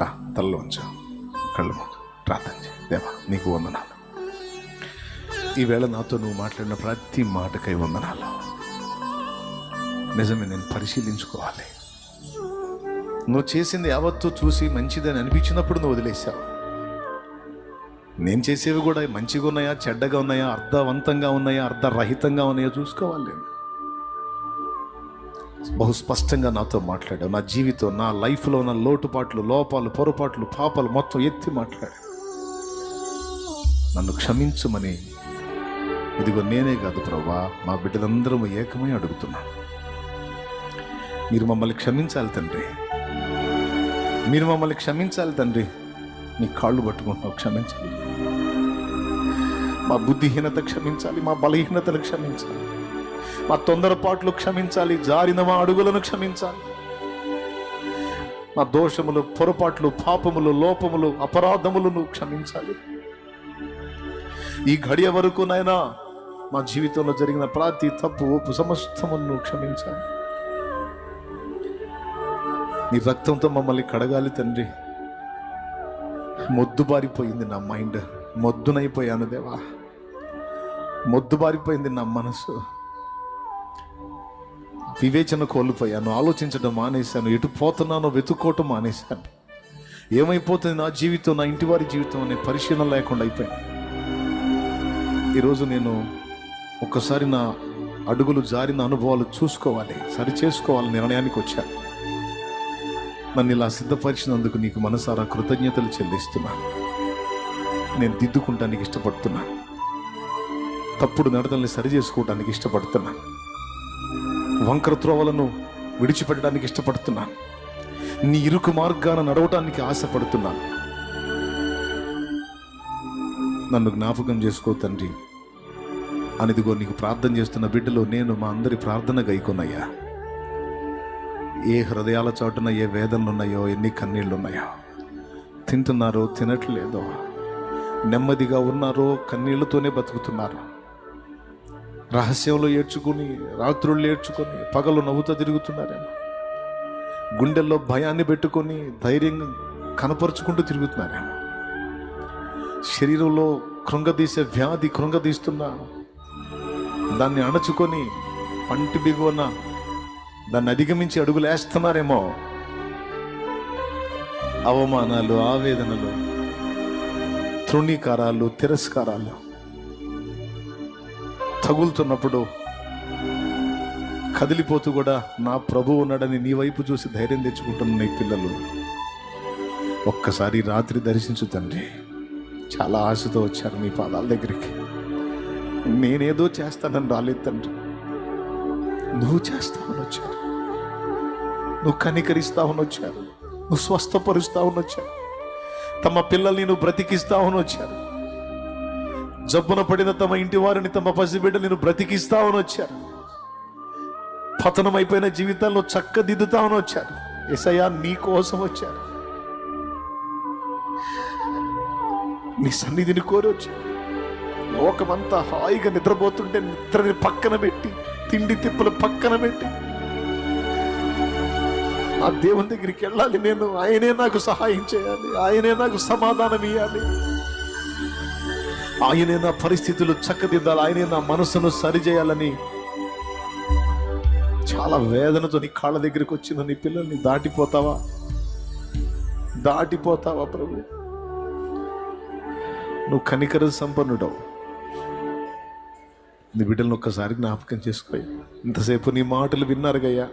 రా తలలో ఉంచు. కళ్ళు మూసు. ప్రార్థన చేయి. దేవా నీకు వందనాలు. ఈవేళ నాతో నువ్వు మాట్లాడిన ప్రతి మాటకై వందనాలు. నిజమే నేను పరిశీలించుకోవాలి. నువ్వు చేసింది యావత్తు చూసి మంచిదని అనిపించినప్పుడు నువ్వు వదిలేసావు నేను చేసేవి కూడా మంచిగా ఉన్నాయా చెడ్డగా ఉన్నాయా అర్థవంతంగా ఉన్నాయా అర్థరహితంగా ఉన్నాయా చూసుకోవాలి నేను. బహు స్పష్టంగా నాతో మాట్లాడావు. నా జీవితం నా లైఫ్లో ఉన్న లోటుపాట్లు లోపాలు పొరపాట్లు పాపాలు మొత్తం ఎత్తి మాట్లాడావు. నన్ను క్షమించమని. ఇదిగో నేనే కాదు ప్రభా మా బిడ్డలందరూ ఏకమై అడుగుతున్నాను మీరు మమ్మల్ని క్షమించాలి తండ్రి. మీరు మమ్మల్ని క్షమించాలి తండ్రి. మీ కాళ్ళు పట్టుకుంటున్నావు క్షమించాలి. మా బుద్ధిహీనత క్షమించాలి మా బలహీనతను క్షమించాలి. మా తొందరపాట్లు క్షమించాలి జారిన మా అడుగులను క్షమించాలి. మా దోషములు పొరపాట్లు పాపములు లోపములు అపరాధములను క్షమించాలి. ఈ గడియ వరకు నాయనా మా జీవితంలో జరిగిన ప్రతి తప్పు ఒప్పు సమస్తమును క్షమించాలి. నీ రక్తంతో మమ్మల్ని కడగాలి తండ్రి. మొద్దుబారిపోయింది నా మైండ్. మొద్దునైపోయాను దేవా. మొద్దుబారిపోయింది నా మనసు. వివేచన కోల్పోయాను ఆలోచించడం మానేశాను ఎటు పోతున్నానో వెతుక్కోవటం మానేశాను. ఏమైపోతుంది నా జీవితం నా ఇంటి వారి జీవితం అనే పరిశీలన లేకుండా అయిపోయాను ఈరోజు నేను ఒక్కసారి నా అడుగులు జారిన అనుభవాలు చూసుకోవాలి సరి చేసుకోవాలి నిర్ణయానికి వచ్చాను నన్ను ఇలా సిద్ధపరిచినందుకు నీకు మనసారా కృతజ్ఞతలు చెల్లిస్తున్నాను నేను దిద్దుకుంటానికి ఇష్టపడుతున్నాను తప్పుడు నడతల్ని సరి చేసుకోవడానికి ఇష్టపడుతున్నా. వంకర త్రోవలను విడిచిపెట్టడానికి ఇష్టపడుతున్నాను నీ ఇరుకు మార్గాన నడవటానికి ఆశపడుతున్నాను నన్ను జ్ఞాపకం చేసుకో తండ్రి. అనిదిగో నీకు ప్రార్థన చేస్తున్న బిడ్డలో నేను మా అందరి ప్రార్థన గైకొన్నయ్యా ఏ హృదయాల చాటున ఏ వేదనలు ఉన్నాయో ఎన్ని కన్నీళ్ళు ఉన్నాయో తింటున్నారో తినట్లేదో. నెమ్మదిగా ఉన్నారో కన్నీళ్ళతోనే బతుకుతున్నారు. రహస్యంలో ఏడ్చుకుని రాత్రుళ్ళు ఏడ్చుకొని పగలు నవ్వుతూ తిరుగుతున్నారేమో. గుండెల్లో భయాన్ని పెట్టుకొని ధైర్యంగా కనపరుచుకుంటూ తిరుగుతున్నారేమో. శరీరంలో కృంగదీసే వ్యాధి కృంగదీస్తున్నా దాన్ని అణచుకొని పంటి బిగువన దాన్ని అధిగమించి అడుగులేస్తున్నారేమో అవమానాలు ఆవేదనలు తృణీకారాలు తిరస్కారాలు. తగులుతున్నప్పుడు కదిలిపోతూ కూడా నా ప్రభు ఉన్నాడని నీ వైపు చూసి ధైర్యం తెచ్చుకుంటున్న నీ పిల్లలు. ఒక్కసారి రాత్రి దర్శించు తండ్రి. చాలా ఆశతో వచ్చారు నీ పాదాల దగ్గరికి. నేనేదో చేస్తానని రాలేదు తండ్రి. నువ్వు చేస్తావని వచ్చారు. నువ్వు కనికరిస్తావని వచ్చారు. నువ్వు స్వస్థపరుస్తావని వచ్చారు. తమ పిల్లల్ని నువ్వు బ్రతికిస్తావని వచ్చారు. జబ్బున పడిన తమ ఇంటి వారిని తమ పసిబిడ్డని నువ్వు బ్రతికిస్తావని వచ్చారు. పతనమైపోయిన జీవితాల్లో చక్కదిద్దుతామని వచ్చారు. ఎసయ్యా నీ కోసం వచ్చారు. నీ సన్నిధిని కోరి వచ్చారు. లోకమంతా హాయిగా నిద్రపోతుంటే నిద్రని పక్కన పెట్టి తిండి తిప్పలు పక్కన పెట్టి ఆ దేవుని దగ్గరికి వెళ్ళాలి నేను. ఆయనే నాకు సహాయం చేయాలి. ఆయనే నాకు సమాధానం ఇవ్వాలి ఆయనే నా పరిస్థితులు చక్కదిద్దాలి. ఆయనే నా మనసును సరిచేయాలని చాలా వేదనతో నీ కాళ్ళ దగ్గరికి వచ్చిన నీ పిల్లల్ని దాటిపోతావా? దాటిపోతావా ప్రభు? నువ్వు కనికర సంపన్నుడవు. నీ బిడ్డలను ఒక్కసారి జ్ఞాపకం చేసుకోయి ఇంతసేపు నీ మాటలు విన్నారుగయ్యా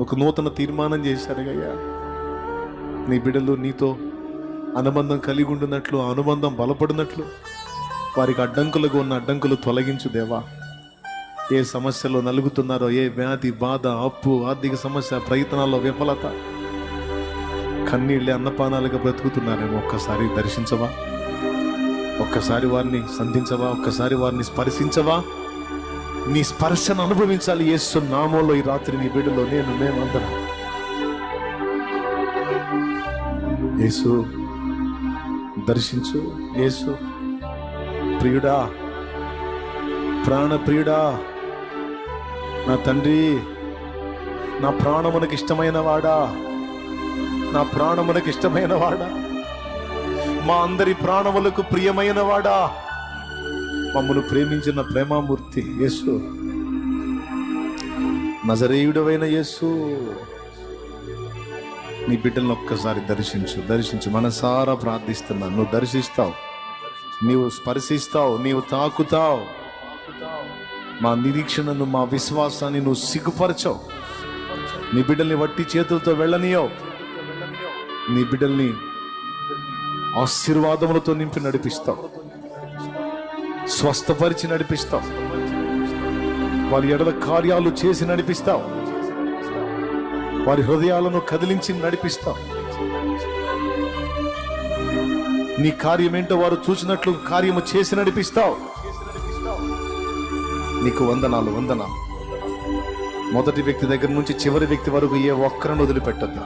ఒక నూతన తీర్మానం చేశారుగయ్యా నీ బిడ్డలు నీతో అనుబంధం కలిగి ఉండినట్లు ఆ అనుబంధం బలపడినట్లు. వారికి అడ్డంకులుగా ఉన్న అడ్డంకులు తొలగించు దేవా. ఏ సమస్యలో నలుగుతున్నారో ఏ వ్యాధి బాధ అప్పు ఆర్థిక సమస్య ప్రయత్నాల్లో విఫలత. కన్నీళ్ళే అన్నపానాలుగా బ్రతుకుతున్నారేమో ఒక్కసారి దర్శించవా? ఒక్కసారి వారిని సంధించవా? ఒక్కసారి వారిని స్పర్శించవా? నీ స్పర్శను అనుభవించాలి యేసు నామంలో ఈ రాత్రి నీ బిడ్డలో నేను మేమందరం. యేసు దర్శించు. యేసు ప్రియుడా ప్రాణ ప్రియుడా నా తండ్రి నా ప్రాణమునకు ఇష్టమైన వాడా నా ప్రాణమునకు ఇష్టమైన వాడా మా అందరి ప్రాణములకు ప్రియమైన వాడా. మమ్మను ప్రేమించిన ప్రేమామూర్తి యేసు నజరేయుడవైన యేసు నీ బిడ్డలను ఒక్కసారి దర్శించు దర్శించు. మనసారా ప్రార్థిస్తున్నా నువ్వు దర్శిస్తావు. నీవు స్పర్శిస్తావు నీవు తాకుతావు. మా నిరీక్షణను మా విశ్వాసాన్ని నువ్వు సిగ్గుపరచవు. నీ బిడ్డల్ని వట్టి చేతులతో వెళ్ళనియో నీ బిడ్డల్ని ఆశీర్వాదములతో నింపి నడిపిస్తావు. స్వస్థపరిచి నడిపిస్తావు. వాళ్ళ ఎడల కార్యాలు చేసి నడిపిస్తావు. వారి హృదయాలను కదిలించి నడిపిస్తావు నీ కార్యమేంటో వారు చూసినట్లు కార్యము చేసి నడిపిస్తావు. నీకు వందనాలు వందనాలు. మొదటి వ్యక్తి దగ్గర నుంచి చివరి వ్యక్తి వరకు ఏ ఒక్కరిని వదిలిపెట్టద్దు.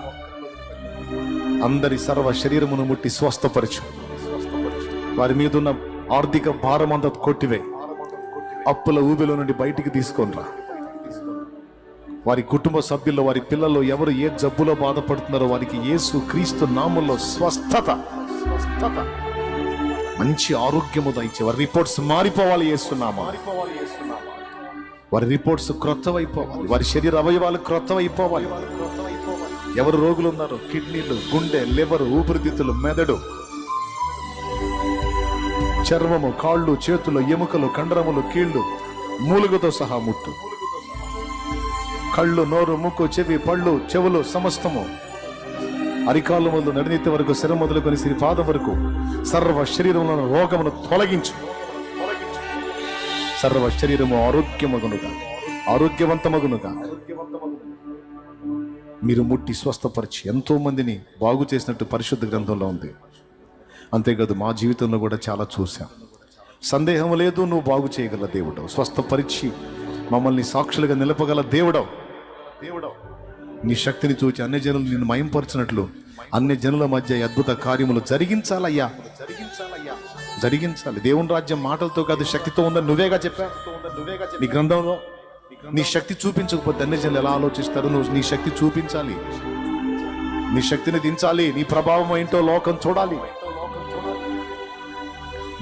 అందరి సర్వ శరీరమును ముట్టి స్వస్థపరచు. వారి మీద ఉన్న ఆర్థిక భారం అంతా కొట్టివే. అప్పుల ఊబిలో నుండి బయటికి తీసుకొనిరా. వారి కుటుంబ సభ్యుల్లో వారి పిల్లల్లో ఎవరు ఏ జబ్బులో బాధపడుతున్నారో వారికి యేసు క్రీస్తు నామంలో స్వస్థత స్వస్థత. మంచి ఆరోగ్యము దయచే వారి రిపోర్ట్స్ మారిపోవాలి మారిపోవాలి వారి రిపోర్ట్స్ క్రొత్తవైపోవాలి. వారి శరీర అవయవాలు క్రొత్తవైపోవాలి. ఎవరు రోగులు ఉన్నారో కిడ్నీలు గుండె లివర్ ఊపిరితిత్తులు మెదడు చర్మము కాళ్ళు చేతులు ఎముకలు కండరములు కీళ్ళు మూలుగుతో సహా ముట్టు. కళ్ళు నోరు ముక్కు చెవి పళ్ళు చెవులు సమస్తము. అరికాలు మొదలు నడినెత్తి వరకు శిర మొదలుకొని సిరి పాదం వరకు సర్వ శరీరంలో రోగమును తొలగించు. సర్వ శరీరము ఆరోగ్యమగునుగా ఆరోగ్యవంతమగునుగా. మీరు ముట్టి స్వస్థపరిచి ఎంతో మందిని బాగు చేసినట్టు పరిశుద్ధ గ్రంథంలో ఉంది. అంతేకాదు మా జీవితంలో కూడా చాలా చూశాం. సందేహం లేదు నువ్వు బాగు చేయగల దేవుడు స్వస్థపరిచి మమ్మల్ని సాక్షులుగా నిలపగల దేవుడవు. దేవుడవు నీ శక్తిని చూచి అన్ని జనులు నిన్ను మయంపరచినట్లు అన్ని జనుల మధ్య ఈ అద్భుత కార్యములు జరిగించాలయ్యా. జరిగించాలయ్యా. జరిగించాలి. దేవుని రాజ్యం మాటలతో కాదు శక్తితో ఉందని నువ్వేగా చెప్పా నీ గ్రంథంలో నీ శక్తి చూపించకపోతే అన్ని జనులు ఎలా ఆలోచిస్తారు? నువ్వు నీ శక్తి చూపించాలి. నీ శక్తిని దించాలి. నీ ప్రభావం ఏంటో లోకం చూడాలి.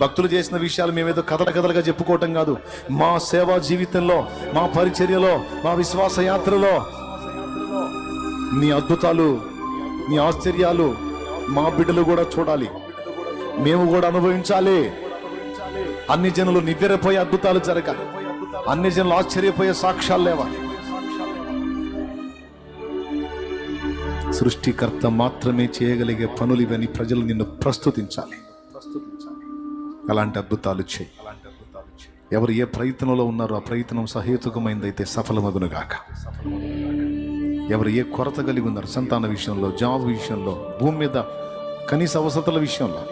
భక్తులు చేసిన విషయాలు మేమేదో కథల కథలుగా చెప్పుకోవటం కాదు. మా సేవా జీవితంలో మా పరిచర్యలో మా విశ్వాస యాత్రలో నీ అద్భుతాలు నీ ఆశ్చర్యాలు మా బిడ్డలు కూడా చూడాలి. మేము కూడా అనుభవించాలి. అన్ని జనులు నివ్వెరపోయే అద్భుతాలు జరగాలి. అన్ని జనులు ఆశ్చర్యపోయే సాక్ష్యాలు లేవాలి. సృష్టికర్త మాత్రమే చేయగలిగే పనులు ఇవని ప్రజలు నిన్ను ప్రస్తుతించాలి. అలాంటి అద్భుతాలు చేయి. ఎవరు ఏ ప్రయత్నంలో ఉన్నారో ఆ ప్రయత్నం సహేతుకమైందైతే సఫలమగునుగాక. ఎవరు ఏ కొరత కలిగి ఉన్నారు సంతాన విషయంలో జాబ్ విషయంలో భూమి మీద కనీస అవసరతల విషయంలో.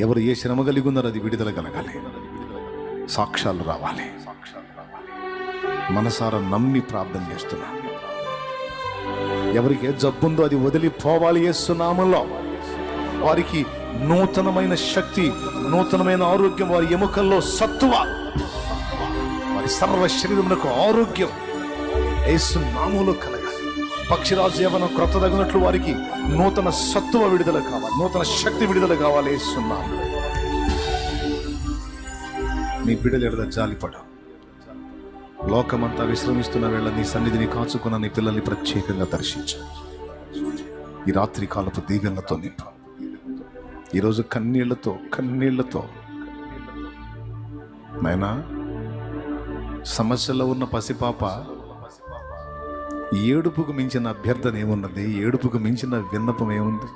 ఎవరు ఏ శ్రమ కలిగి ఉన్నారో అది విడుదల కలగాలి. సాక్ష్యాలు రావాలి. మనసారా నమ్మి ప్రార్థన చేస్తున్నా. ఎవరికి ఏ జబ్బుందో అది వదిలిపోవాలి చేస్తున్నామల్లో వారికి నూతనమైన శక్తి నూతనమైన ఆరోగ్యం వారి ఎముకల్లో సత్తువ. వారి సర్వ శరీరమునకు ఆరోగ్యం యేసు నామంలో కలగాలి. పక్షిరాజు ఏమైనా క్రొత్త తగినట్లు వారికి నూతన సత్తువ విడుదల కావాలి నూతన శక్తి విడుదల కావాలి వేస్తున్నాము నీ బిడ్డలు ఎడద జాలిపడ లోకమంతా విశ్రమిస్తున్న వేళ నీ సన్నిధిని కాచుకున్న నీ పిల్లల్ని ప్రత్యేకంగా దర్శించు. ఈ రాత్రి కాలపు దీవెనలతో నింపు. ఈరోజు కన్నీళ్ళతో కన్నీళ్ళతో. నాయనా సమస్యలో ఉన్న పసిపాప ఏడుపుకు మించిన అభ్యర్థన ఏమున్నది? ఏడుపుకు మించిన విన్నపం ఏముంది?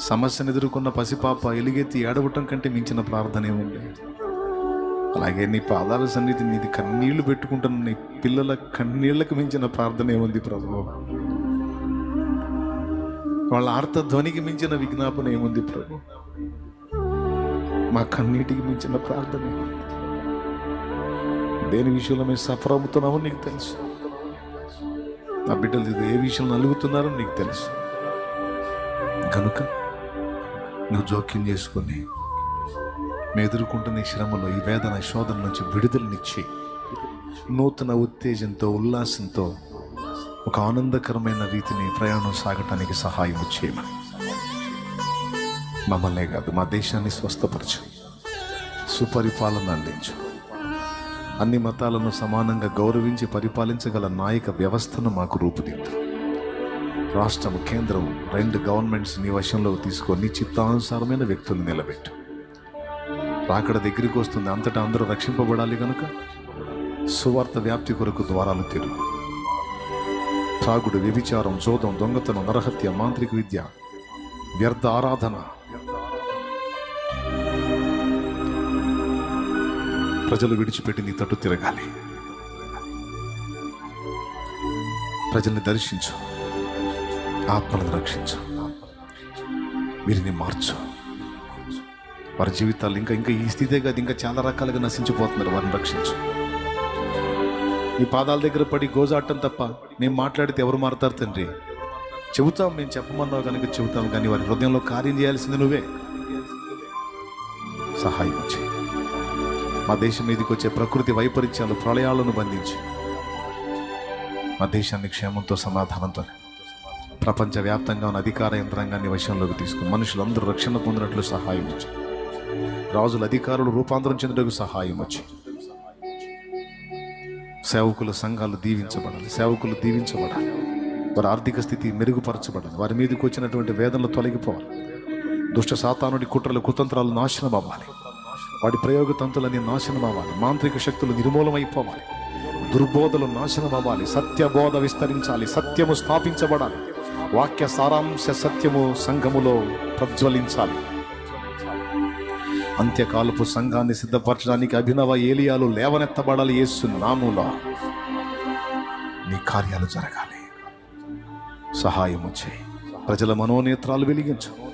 సమస్యను ఎదుర్కొన్న పసిపాప ఎలుగెత్తి ఏడవటం కంటే మించిన ప్రార్థన ఏముంది? అలాగే నీ పాదాల సన్నిధి నీది కన్నీళ్ళు పెట్టుకుంటున్న నీ పిల్లల కన్నీళ్ళకు మించిన ప్రార్థన ఏముంది ప్రభు వాళ్ళ ఆర్తధ్వనికి మించిన విజ్ఞాపన ఏముంది ప్రభు? మా కన్నీటికి మించిన ప్రార్థన దేని విషయంలో మేము సఫర్ అవుతున్నామో నీకు తెలుసు. నా బిడ్డలు ఏ విషయంలో నలుగుతున్నారో నీకు తెలుసు. కనుక నువ్వు జోక్యం చేసుకొని మేము ఎదుర్కొంటున్న ఈ శ్రమలో ఈ వేదన శోధన నుంచి విడుదలనిచ్చి నూతన ఉత్తేజంతో ఉల్లాసంతో ఒక ఆనందకరమైన రీతిని ప్రయాణం సాగటానికి సహాయం చేయమని. మమ్మల్నే కాదు మా దేశాన్ని స్వస్థపరచు. సుపరిపాలన అందించు. అన్ని మతాలను సమానంగా గౌరవించి పరిపాలించగల నాయక వ్యవస్థను మాకు రూపుదిద్దు. రాష్ట్రం కేంద్రం రెండు గవర్నమెంట్స్ నీ వశంలోకి తీసుకొని చిత్తానుసారమైన వ్యక్తులు నిలబెట్టు. రాకడ దగ్గరికి వస్తుంది అంతటా అందరూ రక్షింపబడాలి కనుక సువార్త వ్యాప్తి కొరకు ద్వారాలు తెరువు. త్రాగుడు వ్యభిచారం జోదం దొంగతనం నరహత్య మాంత్రిక విద్య వ్యర్థ ఆరాధన. ప్రజలు విడిచిపెట్టి నీ తట్టు తిరగాలి. ప్రజల్ని దర్శించు. ఆత్మలను రక్షించు. వీరిని మార్చు. వారి జీవితాలు ఇంకా ఇంకా ఈ స్థితే కాదు ఇంకా చాలా రకాలుగా నశించిపోతున్నారు. వారిని రక్షించు. నీ పాదాల దగ్గర పడి గోజాటం తప్ప నేను మాట్లాడితే ఎవరు మారుతారు తండ్రి? చెబుతాం మేము చెప్పమన్నావు కనుక చెబుతాం కానీ వారి హృదయంలో కార్యం చేయాల్సింది నువ్వే. సహాయం చేయి. మా దేశం మీదకి వచ్చే ప్రకృతి వైపరీత్యాలు ప్రళయాలను బంధించి. మా దేశాన్ని క్షేమంతో సమాధానంతో ప్రపంచవ్యాప్తంగా ఉన్న అధికార యంత్రాంగాన్ని వశంలోకి తీసుకుని మనుషులందరూ రక్షణ పొందినట్లు సహాయం వచ్చి రాజుల అధికారులు రూపాంతరం చెందుటకు సహాయం వచ్చి సేవకుల సంఘాలు దీవించబడాలి సేవకులు దీవించబడాలి. వారి ఆర్థిక స్థితి మెరుగుపరచబడాలి వారి మీదకి వచ్చినటువంటి వేదనలు తొలగిపోవాలి. దుష్ట సాతానుడి కుట్రలు కుతంత్రాలు నాశనం అవ్వాలి. వాడి ప్రయోగతంతులన్నీ నాశనం అవ్వాలి. మాంత్రిక శక్తులు నిర్మూలమైపోవాలి. దుర్బోధలు నాశనం అవ్వాలి. సత్యబోధ విస్తరించాలి. సత్యము స్థాపించబడాలి. వాక్య సారాంశ సత్యము సంఘములో ప్రజ్వలించాలి. అంత్యకాలపు సంఘాన్ని సిద్ధపరచడానికి అభినవ ఏలియాలు లేవనెత్తబడాలి యేసు నాములో నీ కార్యాలు జరగాలి. సహాయము చేయి. ప్రజల మనోనేత్రాలు వెలిగించు.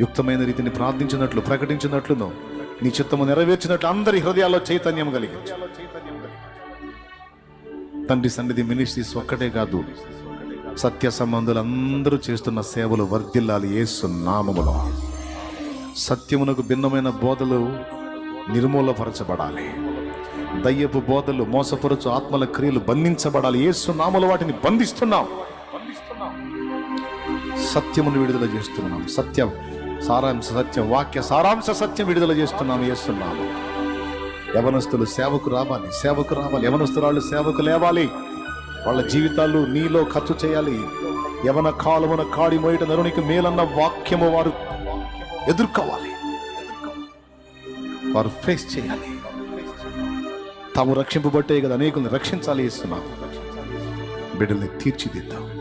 యుక్తమైన రీతిని ప్రార్థించినట్లు ప్రకటించినట్లును నీ చిత్తము నెరవేర్చినట్లు అందరి హృదయాల్లో చైతన్యం కలిగించు. తండ్రి సన్నిధి మినిస్ట్రీస్ ఒక్కటే కాదు సత్య సంబంధులు అందరూ చేస్తున్న సేవలు వర్ధిల్లాలి ఏసు నామములో. సత్యమునకు భిన్నమైన బోధలు నిర్మూలపరచబడాలి. దయ్యపు బోధలు మోసపరచు ఆత్మల క్రియలు బంధించబడాలి. యేసు నామలు వాటిని బంధిస్తున్నాం. సత్యమును విడుదల చేస్తున్నాం. సత్యం సారాంశ సత్యం వాక్య సారాంశ సత్యం విడుదల చేస్తున్నాం చేస్తున్నాము యవనస్తులు సేవకు రావాలి సేవకు రావాలి యవనస్తురాళ్ళు సేవకు లేవాలి. వాళ్ళ జీవితాలు నీలో ఖర్చు చేయాలి. యవన కాలమున కాడి మోయట నరునికి మేలన్న వాక్యము వారు ఎదుర్కోవాలి. వారు ఫేస్ చేయాలి. తాము రక్షింపబట్టే కదా అనేకుల్ని రక్షించాలి ఇస్తున్నాము బిడ్డల్ని తీర్చిదిద్దాం.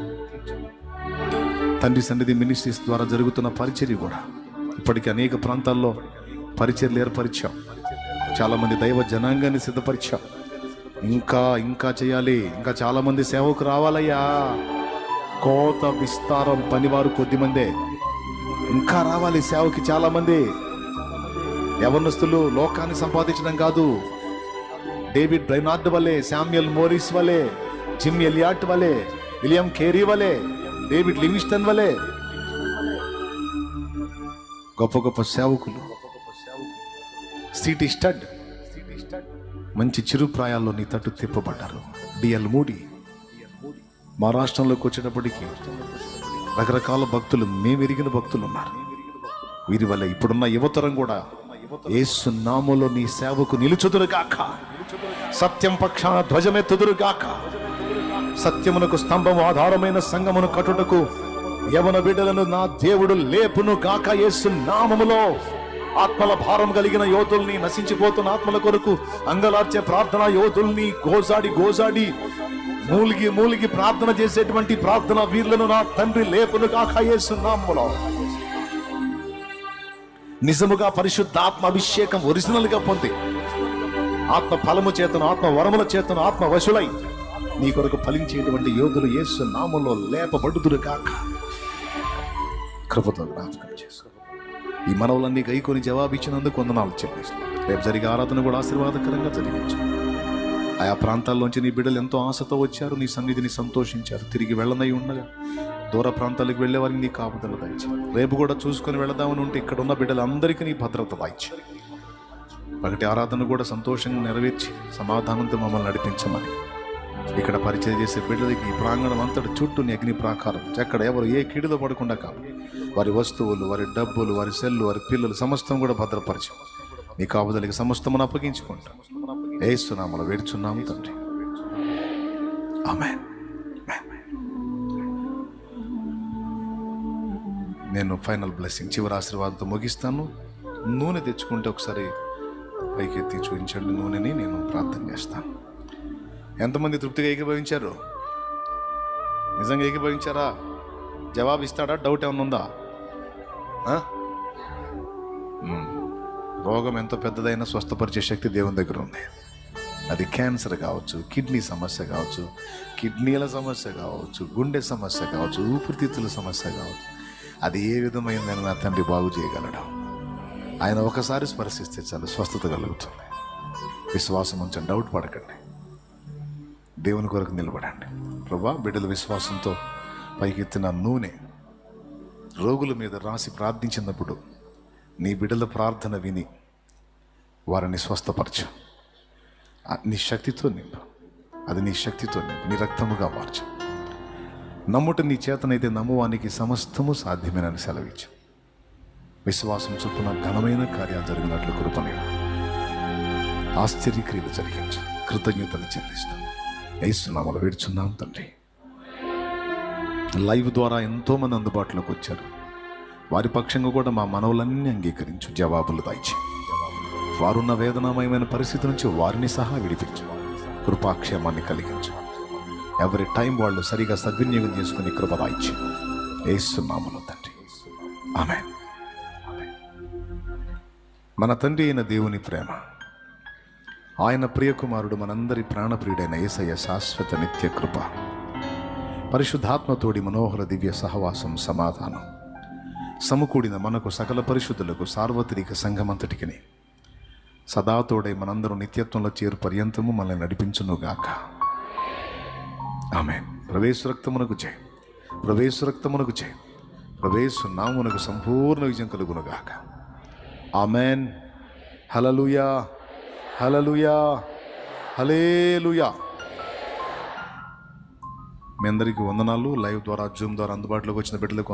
తండ్రి సన్నిధి మినిస్ట్రీస్ ద్వారా జరుగుతున్న పరిచర్య కూడా ఇప్పటికీ అనేక ప్రాంతాల్లో పరిచర్లు ఏర్పరిచాం. చాలామంది దైవ జనాంగాన్ని సిద్ధపరిచాం. ఇంకా ఇంకా చేయాలి. ఇంకా చాలామంది సేవకు రావాలయ్యా. కోత విస్తారం పనివారు కొద్దిమందే. ఇంకా రావాలి సేవకి చాలా మంది యవనస్తులు లోకాన్ని సంపాదించడం కాదు. డేవిడ్ బ్రైనార్డ్ వలె శామ్యుయల్ మోరిస్ వలె జిమ్ ఎలియాట్ వలె విలియం కేరీ వలె డేవిడ్ లివింగ్స్టన్ వలె. గొప్ప గొప్ప సేవకులు. C T Studd. మంచి చిరుప్రాయాల్లో నీ తట్టు తిప్పబడ్డారు. డిఎల్ మూడి. మా రాష్ట్రంలోకి వచ్చేటప్పటికి రకరకాల భక్తులు మేమెరిగిన భక్తులు ఉన్నారు. వీరి వల్ల ఇప్పుడున్న యువతరం కూడా ఏసు నామలో నీ సేవకు నిలుచుదురుగాక సత్యం పక్షాన ధ్వజమెత్తుదురుగాక సత్యమునకు స్తంభము ఆధారమైన సంగమును కట్టుటకు యవన బిడ్డలను నా దేవుడు లేపును గాక యేసు నామములో. ఆత్మల భారం కలిగిన యోధుల్ని నశించిపోతున్న ఆత్మల కొరకు అంగలార్చే ప్రార్థన యోధుల్ని గోజాడి గోజాడి మూలిగి మూలిగి ప్రార్థన చేసేటువంటి ప్రార్థన వీరులను నా తండ్రి లేపును కాక ఏసునాములో నిజముగా పరిశుద్ధాత్మ అభిషేకం ఒరిజినల్గా పొంది ఆత్మ ఫలము చేతను ఆత్మ వరముల చేతను ఆత్మ వశులై నీ కొరకు ఫలించేటువంటి యోధులు యేసు నామంలో లేపబడుదురు కాక కృపతో జ్ఞాపకం చేసుకో. ఈ మనవులన్నీ గైకొని జవాబిచ్చినందుకు వందనాలు చెల్లిస్తాం రేపు జరిగే ఆరాధన కూడా ఆశీర్వాదకరంగా జరిగించు. ఆయా ప్రాంతాల్లోంచి నీ బిడ్డలు ఎంతో ఆశతో వచ్చారు నీ సన్నిధిని సంతోషించారు. తిరిగి వెళ్ళనై ఉండగా దూర ప్రాంతాలకు వెళ్ళే వారికి నీ కాపుదల దాయిచ్చు రేపు కూడా చూసుకొని వెళదామని ఉంటే ఇక్కడ ఉన్న బిడ్డలందరికీ నీ భద్రత దాయిచ్చు ఒకటి ఆరాధన కూడా సంతోషంగా నెరవేర్చి సమాధానంతో మమ్మల్ని నడిపించమని. ఇక్కడ పరిచయం చేసే బిడ్డలకి ఈ ప్రాంగణం అంతటి చుట్టూ నీ అగ్ని ప్రాకారం. ఎక్కడ ఎవరు ఏ కీడులో పడకుండా కాదు. వారి వస్తువులు వారి డబ్బులు వారి సెల్లు వారి పిల్లలు సమస్తం కూడా భద్రపరిచి నీ కాపుదలకి సమస్తమును అప్పగించుకుంటాం. ఏస్తున్నామలు వేడుచున్నాము తండ్రి. ఆమె నేను ఫైనల్ బ్లెస్సింగ్ చివరి ఆశీర్వాదంతో ముగిస్తాను. నూనె తెచ్చుకుంటే ఒకసారి పైకెత్తి చూపించండి. నూనెని నేను ప్రార్థన చేస్తాను. ఎంతమంది తృప్తిగా ఏకీభవించారు? నిజంగా ఏకీభవించారా? జవాబు ఇస్తాడా? డౌట్ ఏమైనా ఉందా? రోగం ఎంత పెద్దదైనా స్వస్థపరిచే శక్తి దేవుని దగ్గర ఉంది. అది క్యాన్సర్ కావచ్చు కిడ్నీ సమస్య కావచ్చు కిడ్నీల సమస్య కావచ్చు గుండె సమస్య కావచ్చు ఊపిరితిత్తుల సమస్య కావచ్చు. అది ఏ విధమైందని నా తండ్రి బాగు చేయగలడు? ఆయన ఒకసారి స్పర్శిస్తే చాలు స్వస్థత కలుగుతుంది. విశ్వాసం ఉంచం డౌట్ పడకండి. దేవుని కొరకు నిలబడండి. ప్రభా బిడ్డల విశ్వాసంతో పైకెత్తిన నూనె రోగుల మీద రాసి ప్రార్థించినప్పుడు నీ బిడ్డల ప్రార్థన విని వారిని స్వస్థపరచు. నీ శక్తితో నింపు. అది నీ శక్తితో నింపు. నీ రక్తముగా మార్చు. నమ్ముట నీ చేతనైతే నమ్మువానికి సమస్తము సాధ్యమేనని సెలవిచ్చు. విశ్వాసం చొప్పున ఘనమైన కార్యాలు జరిగినట్లు కృపనే ఆశ్చర్యక్రియలు జరిగించు. కృతజ్ఞతలు చెల్లిస్తాం. వేస్తున్నామలు వేడుచున్నాం తండ్రి. లైవ్ ద్వారా ఎంతోమంది అందుబాటులోకి వచ్చారు. వారి పక్షంగా కూడా మా మనవులన్నీ అంగీకరించు. జవాబులు దాయిచి. వారున్న వేదనామయమైన పరిస్థితి నుంచి వారిని సహా విడిపించు. కృపాక్షేమాన్ని కలిగించు. ఎవరి టైం వాళ్ళు సరిగా సద్వినియోగం చేసుకుని కృప దాయిచ్చు వేస్తున్నాములు తండ్రి. ఆమె మన తండ్రి అయిన దేవుని ప్రేమ. ఆయన ప్రియకుమారుడు మనందరి ప్రాణప్రియుడైన ఏసయ్య శాశ్వత నిత్య కృప. పరిశుద్ధాత్మతోడి మనోహర దివ్య సహవాసం సమాధానం. సమకూడిన మనకు సకల పరిశుద్ధులకు సార్వత్రిక సంఘమంతటికిని సదాతోడై మనందరం నిత్యత్వంలో చేరు పర్యంతము మనల్ని నడిపించునుగాక. ఆమె ప్రవేశరక్తమునకు జయ. ప్రవేశరక్తమునకు చేయి ప్రవేశ నామునకు సంపూర్ణ విజయం కలుగునుగాక. ఆమెన్. హలలుయా హలలుయా హలేలుయా మీ అందరికీ వందనాలు. లైవ్ ద్వారా జూమ్ ద్వారా అందుబాటులోకి వచ్చిన బిడ్డలకు